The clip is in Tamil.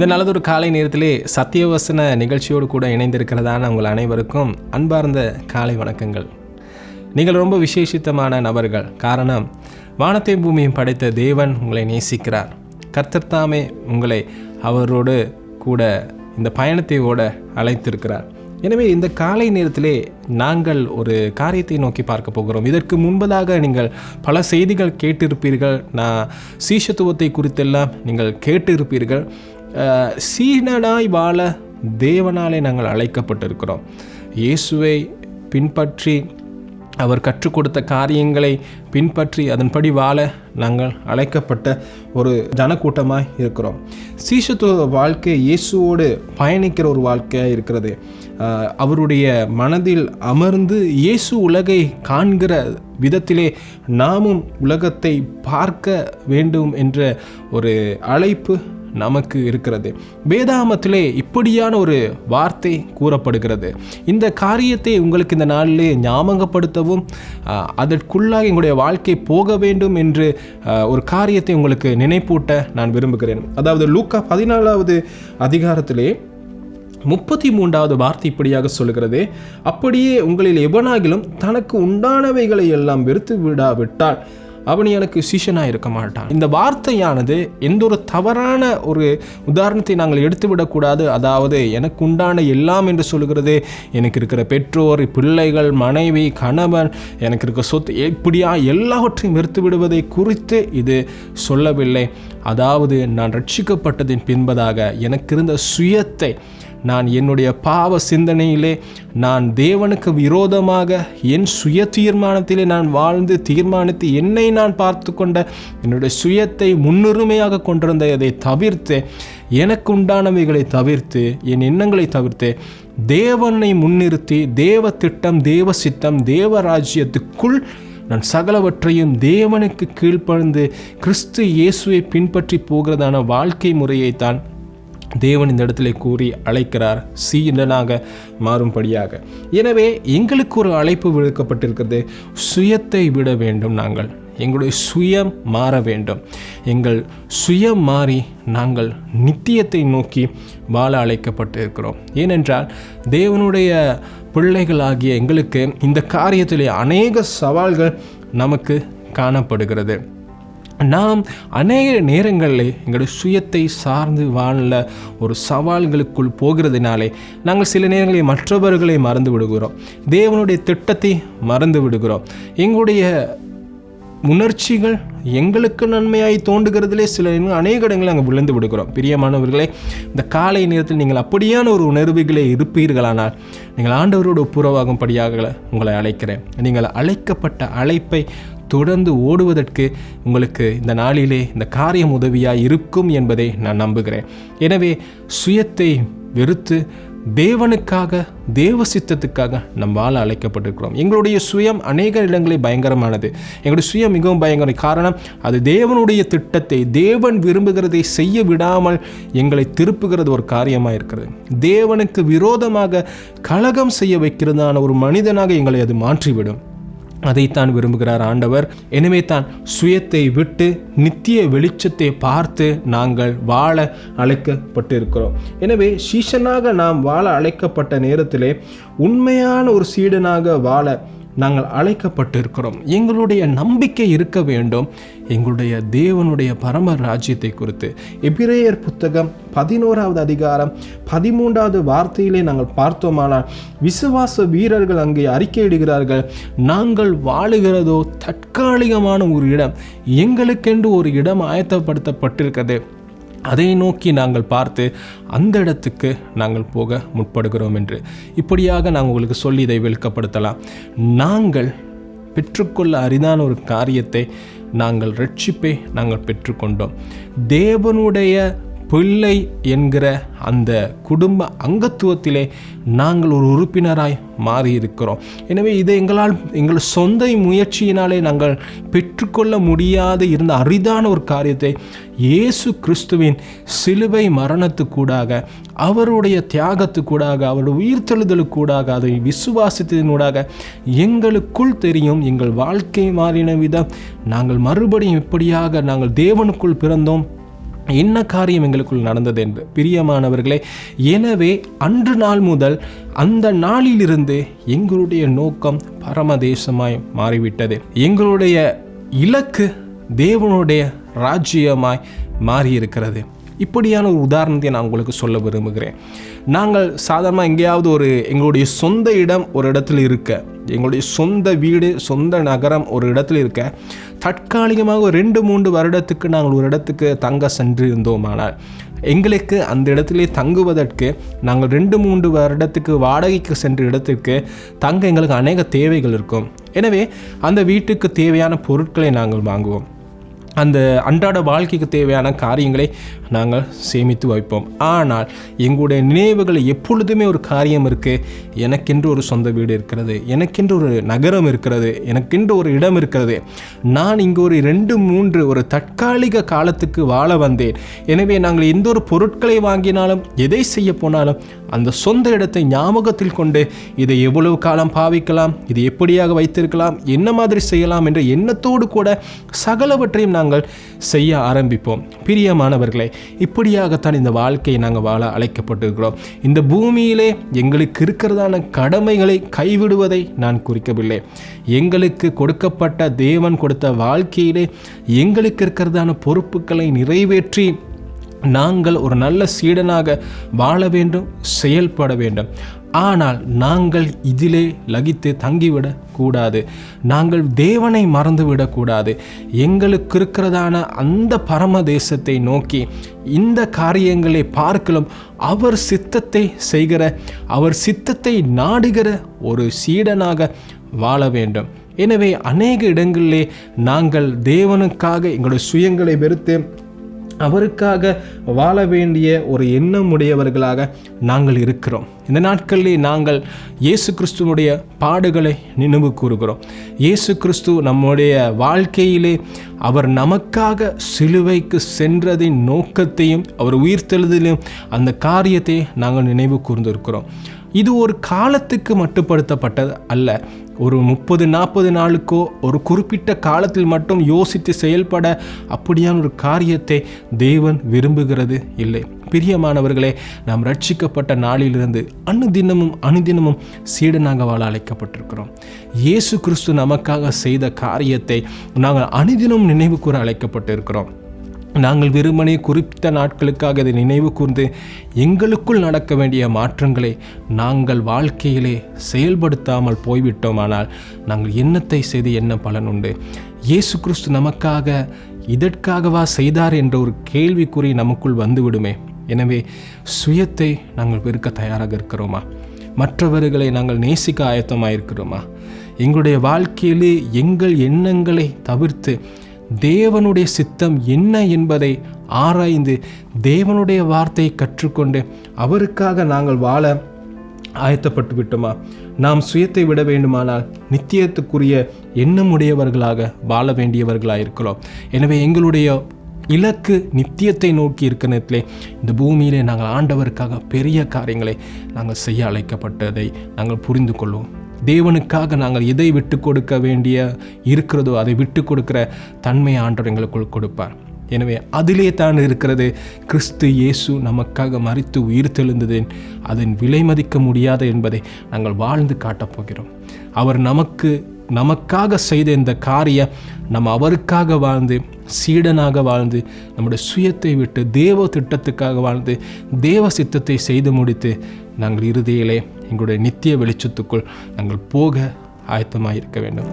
இந்த நல்லதொரு காலை நேரத்திலே சத்தியவசன நிகழ்ச்சியோடு கூட இணைந்திருக்கிறதான உங்கள் அனைவருக்கும் அன்பார்ந்த காலை வணக்கங்கள். நீங்கள் ரொம்ப விசேஷித்தமான நபர்கள். காரணம் வானத்தை பூமியும் படைத்த தேவன் உங்களை நேசிக்கிறார். கர்த்தர்தாமே உங்களை அவரோடு கூட இந்த பயணத்தை ஓட அழைத்திருக்கிறார். எனவே இந்த காலை நேரத்திலே நாங்கள் ஒரு காரியத்தை நோக்கி பார்க்க போகிறோம். இதற்கு முன்பதாக நீங்கள் பல செய்திகள் கேட்டிருப்பீர்கள். நான் சீஷத்துவத்தை குறித்தெல்லாம் நீங்கள் கேட்டிருப்பீர்கள். சீனனாய் வாழ தேவனாலே நாங்கள் அழைக்கப்பட்டிருக்கிறோம். இயேசுவை பின்பற்றி அவர் கற்றுக் கொடுத்த காரியங்களை பின்பற்றி அதன்படி வாழ நாங்கள் அழைக்கப்பட்ட ஒரு ஜனக்கூட்டமாக இருக்கிறோம். சீஷத்துவ வாழ்க்கை இயேசுவோடு பயணிக்கிற ஒரு வாழ்க்கையாக இருக்கிறது. அவருடைய மனதில் அமர்ந்து இயேசு உலகை காண்கிற விதத்திலே நாமும் உலகத்தை பார்க்க வேண்டும் என்ற ஒரு அழைப்பு நமக்கு இருக்கிறது. வேதாமத்திலே இப்படியான ஒரு வார்த்தை கூறப்படுகிறது. இந்த காரியத்தை உங்களுக்கு இந்த நாளிலே ஞாபகப்படுத்தவும் அதற்குள்ளாக எங்களுடைய வாழ்க்கை போக வேண்டும் என்று ஒரு காரியத்தை உங்களுக்கு நினைப்பூட்ட நான் விரும்புகிறேன். அதாவது லூக்கா பதினாலாவது அதிகாரத்திலே முப்பத்தி மூன்றாவது வார்த்தை இப்படியாக சொல்கிறது அப்படியே உங்களில் எவனாகிலும் தனக்கு உண்டானவைகளை எல்லாம் வெறுத்து விடாவிட்டால் அவன் எனக்கு சிஷனாக இருக்க மாட்டான். இந்த வார்த்தையானது எந்த ஒரு தவறான ஒரு உதாரணத்தை நாங்கள் எடுத்துவிடக்கூடாது அதாவது எனக்கு உண்டான எல்லாம் என்று சொல்கிறது எனக்கு இருக்கிற பெற்றோர் பிள்ளைகள் மனைவி கணவன் எனக்கு இருக்கிற சொத்து இப்படியா எல்லாவற்றையும் வெறுத்து விடுவதை குறித்து இது சொல்லவில்லை. அதாவது நான் ரட்சிக்கப்பட்டதின் பின்பதாக எனக்கு இருந்த சுயத்தை நான் என்னுடைய பாவ சிந்தனையிலே நான் தேவனுக்கு விரோதமாக என் சுய தீர்மானத்திலே நான் வாழ்ந்து தீர்மானித்து என்னை நான் பார்த்து கொண்ட என்னுடைய சுயத்தை முன்னுரிமையாக கொண்டிருந்த கொண்டிருந்ததை தவிர்த்து எனக்கு உண்டானவைகளை தவிர்த்து என் எண்ணங்களை தவிர்த்து தேவனை முன்னிறுத்தி தேவ திட்டம் தேவ சித்தம் தேவ ராஜ்யத்துக்குள் நான் சகலவற்றையும் தேவனுக்கு கீழ்ப்பணிந்து கிறிஸ்து இயேசுவை பின்பற்றி போகிறதான வாழ்க்கை முறையைத்தான் தேவன் இந்த இடத்துல கூறி அழைக்கிறார். சீடனாக மாறும்படியாக. எனவே எங்களுக்கு ஒரு அழைப்பு விடுக்கப்பட்டிருக்கிறது. சுயத்தை விட வேண்டும் நாங்கள். எங்களுடைய சுயம் மாற வேண்டும். எங்கள் சுயம் மாறி நாங்கள் நித்தியத்தை நோக்கி வாழ அழைக்கப்பட்டிருக்கிறோம். ஏனென்றால் தேவனுடைய பிள்ளைகளாகிய எங்களுக்கு இந்த காரியத்திலே அநேக சவால்கள் நமக்கு காணப்படுகிறது. நாம் அநேக நேரங்களில் எங்களுடைய சுயத்தை சார்ந்து வாழ ஒரு சவால்களுக்குள் போகிறதுனாலே நாங்கள் சில நேரங்களில் மற்றவர்களை மறந்து விடுகிறோம். தேவனுடைய திட்டத்தை மறந்து விடுகிறோம். எங்களுடைய உணர்ச்சிகள் எங்களுக்கு நன்மையாய் தோன்றுகிறதுலே சில அநேக இடங்களில் அங்கே விழுந்து விடுகிறோம். பிரியமானவர்களே இந்த காலை நேரத்தில் நீங்கள் அப்படியான ஒரு உணர்வுகளே இருப்பீர்களானால் நீங்கள் ஆண்டவரோடு ஒப்புரவாகும்படியாக உங்களை அழைக்கிறேன். நீங்கள் அழைக்கப்பட்ட அழைப்பை தொடர்ந்து ஓடுவதற்கு உங்களுக்கு இந்த நாளிலே இந்த காரியம் உதவியாக இருக்கும் என்பதை நான் நம்புகிறேன். எனவே சுயத்தை வெறுத்து தேவனுக்காக தேவ சித்தத்துக்காக நம் வாழ அழைக்கப்பட்டிருக்கிறோம். எங்களுடைய சுயம் அநேக இடங்களில் பயங்கரமானது. எங்களுடைய சுயம் மிகவும் பயங்கரம். காரணம் அது தேவனுடைய திட்டத்தை தேவன் விரும்புகிறதை செய்ய விடாமல் எங்களை திருப்புகிறது ஒரு காரியமாக இருக்கிறது. தேவனுக்கு விரோதமாக கலகம் செய்ய வைக்கிறதான ஒரு மனிதனாக எங்களை அது மாற்றிவிடும். அதைத்தான் விரும்புகிறார் ஆண்டவர். எனவே தான் சுயத்தை விட்டு நித்திய வெளிச்சத்தை பார்த்து நாங்கள் வாழ அழைக்கப்பட்டிருக்கிறோம். எனவே சீஷனாக நாம் வாழ அழைக்கப்பட்ட நேரத்திலே உண்மையான ஒரு சீடனாக வாழ நாங்கள் அழைக்கப்பட்டிருக்கிறோம். எங்களுடைய நம்பிக்கை இருக்க வேண்டும். எங்களுடைய தேவனுடைய பரம ராஜ்யத்தை குறித்து. எபிரேயர் புத்தகம் பதினோராவது அதிகாரம் பதிமூன்றாவது வார்த்தையிலே நாங்கள் பார்த்தோமானால் விசுவாச வீரர்கள் அங்கே அறிக்கையிடுகிறார்கள் நாங்கள் வாழுகிறதோ தற்காலிகமான ஒரு இடம். எங்களுக்கென்று ஒரு இடம் ஆயத்தப்படுத்தப்பட்டிருக்கிறது. அதை நோக்கி நாங்கள் பார்த்து அந்த இடத்துக்கு நாங்கள் போக முற்படுகிறோம் என்று. இப்படியாக நாங்கள் உங்களுக்கு சொல்லி இதை விளக்கப்படுத்தலாம். நாங்கள் பெற்றுக்கொள்ள அரிதான ஒரு காரியத்தை நாங்கள் ரட்சிப்பை நாங்கள் பெற்றுக்கொண்டோம். தேவனுடைய பிள்ளை என்கிற அந்த குடும்ப அங்கத்துவத்திலே நாங்கள் ஒரு உறுப்பினராய் மாறி இருக்கிறோம் எனவே இதை எங்களால் எங்கள் சொந்த முயற்சியினாலே நாங்கள் பெற்றுக்கொள்ள முடியாத இருந்த அரிதான ஒரு காரியத்தை இயேசு கிறிஸ்துவின் சிலுவை மரணத்துக்கூடாக அவருடைய தியாகத்துக்கூடாக அவருடைய உயிர்த்தெழுதலுக்கூடாக அதை விசுவாசத்தினூடாக எங்களுக்குள் தெரியும் எங்கள் வாழ்க்கை மாறின விதம் நாங்கள் மறுபடியும் எப்படியாக நாங்கள் தேவனுக்குள் பிறந்தோம் என்ன காரியம் எங்களுக்குள் நடந்தது என்று. பிரியமானவர்களே எனவே அன்று நாள் முதல் அந்த நாளிலிருந்து எங்களுடைய நோக்கம் பரமதேசமாய் மாறிவிட்டது. எங்களுடைய இலக்கு தேவனுடைய ராஜ்யமாய் மாறியிருக்கிறது. இப்படியான ஒரு உதாரணத்தை நான் உங்களுக்கு சொல்ல விரும்புகிறேன். நாங்கள் சாதாரணமாக எங்கேயாவது ஒரு எங்களுடைய சொந்த இடம் ஒரு இடத்துல இருக்க எங்களுடைய சொந்த வீடு சொந்த நகரம் ஒரு இடத்துல இருக்க தற்காலிகமாக ஒரு ரெண்டு மூன்று வருடத்துக்கு நாங்கள் ஒரு இடத்துக்கு தங்க சென்று இருந்தோமானால் எங்களுக்கு அந்த இடத்துல தங்குவதற்கு நாங்கள் ரெண்டு மூன்று வருடத்துக்கு வாடகைக்கு சென்ற இடத்திற்கு தங்க எங்களுக்கு அநேக தேவைகள் இருக்கும். எனவே அந்த வீட்டுக்கு தேவையான பொருட்களை நாங்கள் வாங்குவோம். அந்த அன்றாட வாழ்க்கைக்கு தேவையான காரியங்களை நாங்கள் சேமித்து வைப்போம். ஆனால் எங்களுடைய நினைவுகள் எப்பொழுதுமே ஒரு காரியம் இருக்குது எனக்கென்று ஒரு சொந்த வீடு இருக்கிறது. எனக்கென்று ஒரு நகரம் இருக்கிறது. எனக்கென்று ஒரு இடம் இருக்கிறது. நான் இங்கே ஒரு ரெண்டு மூன்று ஒரு தற்காலிக காலத்துக்கு வாழ வந்தேன். எனவே நாங்கள் எந்த ஒரு பொருட்களை வாங்கினாலும் எதை செய்ய போனாலும் அந்த சொந்த இடத்தை ஞாபகத்தில் கொண்டு இதை எவ்வளவு காலம் பாவிக்கலாம் இது எப்படியாக வைத்திருக்கலாம் என்ன மாதிரி செய்யலாம் என்ற எண்ணத்தோடு கூட சகலவற்றையும் நாங்கள் செய்ய ஆரம்பிப்போம். பிரியமானவர்களே இப்படியாகத்தான் இந்த வாழ்க்கையை நாங்கள் வாழ அழைக்கப்பட்டிருக்கிறோம். இந்த பூமியிலே எங்களுக்கு இருக்கிறதான கடமைகளை கைவிடுவதை நான் குறிக்கவில்லை. எங்களுக்கு கொடுக்கப்பட்ட தேவன் கொடுத்த வாழ்க்கையிலே எங்களுக்கு இருக்கிறதான பொறுப்புகளை நிறைவேற்றி நாங்கள் ஒரு நல்ல சீடனாக வாழ வேண்டும் செயல்பட வேண்டும். ஆனால் நாங்கள் இதிலே லகித்து தங்கிவிடக்கூடாது நாங்கள் தேவனை மறந்துவிடக்கூடாது எங்களுக்கு இருக்கிறதான அந்த பரம தேசத்தை நோக்கி இந்த காரியங்களை பார்க்கலும் அவர் சித்தத்தை செய்கிற அவர் சித்தத்தை நாடுகிற ஒரு சீடனாக வாழ வேண்டும். எனவே அநேக இடங்களிலே நாங்கள் தேவனுக்காக எங்களுடைய சுயங்களை வெறுத்து அவருக்காக வாழ வேண்டிய ஒரு எண்ணம் உடையவர்களாக நாங்கள் இருக்கிறோம். இந்த நாட்களிலே நாங்கள் இயேசு கிறிஸ்துவனுடைய பாடுகளை நினைவு கூறுகிறோம். இயேசு கிறிஸ்து நம்முடைய வாழ்க்கையிலே அவர் நமக்காக சிலுவைக்கு சென்றதின் நோக்கத்தையும் அவர் உயிர்த்தெழுதலையும் அந்த காரியத்தை நாங்கள் நினைவு கூர்ந்திருக்கிறோம். இது ஒரு காலத்துக்கு மட்டுப்படுத்தப்பட்டது அல்ல. ஒரு முப்பது நாற்பது நாளுக்கோ ஒரு குறிப்பிட்ட காலத்தில் மட்டும் யோசித்து செயல்பட அப்படியான ஒரு காரியத்தை தேவன் விரும்புகிறது இல்லை. பிரியமானவர்களே நாம் ரட்சிக்கப்பட்ட நாளிலிருந்து அனுதினமும் அனுதினமும் சீடனாக வாழ அழைக்கப்பட்டிருக்கிறோம். இயேசு கிறிஸ்து நமக்காக செய்த காரியத்தை நாங்கள் அனுதினம் நினைவு கூற அழைக்கப்பட்டிருக்கிறோம். நாங்கள் வெறுமனே குறிப்பிட்ட நாட்களுக்காக இதை நினைவு கூர்ந்து எங்களுக்குள் நடக்க வேண்டிய மாற்றங்களை நாங்கள் வாழ்க்கையிலே செயல்படுத்தாமல் போய்விட்டோமானால் நாங்கள் எண்ணத்தை செய்து என்ன பலன் உண்டு? இயேசு கிறிஸ்து நமக்காக இதற்காகவா செய்தார் என்ற ஒரு கேள்விக்குறி நமக்குள் வந்துவிடுமே. எனவே சுயத்தை நாங்கள் வெறுக்க தயாராக இருக்கிறோமா? மற்றவர்களை நாங்கள் நேசிக்க ஆயத்தமாக இருக்கிறோமா எங்களுடைய வாழ்க்கையிலே எங்கள் எண்ணங்களை தவிர்த்து தேவனுடைய சித்தம் என்ன என்பதை ஆராய்ந்து தேவனுடைய வார்த்தையை கற்றுக்கொண்டு அவருக்காக நாங்கள் வாழ ஆயத்தப்பட்டு விட்டோமா? நாம் சுயத்தை விட வேண்டுமானால் நித்தியத்துக்குரிய எண்ணமுடையவர்களாக வாழ வேண்டியவர்களாக இருக்கிறோம் எனவே எங்களுடைய இலக்கு நித்தியத்தை நோக்கி இருக்கிற நேரத்திலே இந்த பூமியிலே நாங்கள் ஆண்டவருக்காக பெரிய காரியங்களை நாங்கள் செய்ய அழைக்கப்பட்டதை நாங்கள் புரிந்து கொள்வோம். தேவனுக்காக நாங்கள் எதை விட்டு கொடுக்க வேண்டிய இருக்கிறதோ அதை விட்டு கொடுக்குற தன்மை ஆண்டவர் எங்களுக்குள் கொடுப்பார். எனவே அதிலே தான் இருக்கிறது கிறிஸ்து இயேசு நமக்காக மறித்து உயிர் தெழுந்ததேன் அதன் விலை மதிக்க முடியாது என்பதை நாங்கள் வாழ்ந்து காட்டப் போகிறோம். அவர் நமக்கு நமக்காக செய்த இந்த காரியம் நம்ம அவருக்காக வாழ்ந்து சீடனாக வாழ்ந்து நம்முடைய சுயத்தை விட்டு தேவ திட்டத்துக்காக வாழ்ந்து தேவ சித்தத்தை செய்து முடித்து நாங்கள் இறுதியிலே எங்களுடைய நித்திய வெளிச்சத்துக்குள் நாங்கள் போக ஆயத்தமாக இருக்க வேண்டும்.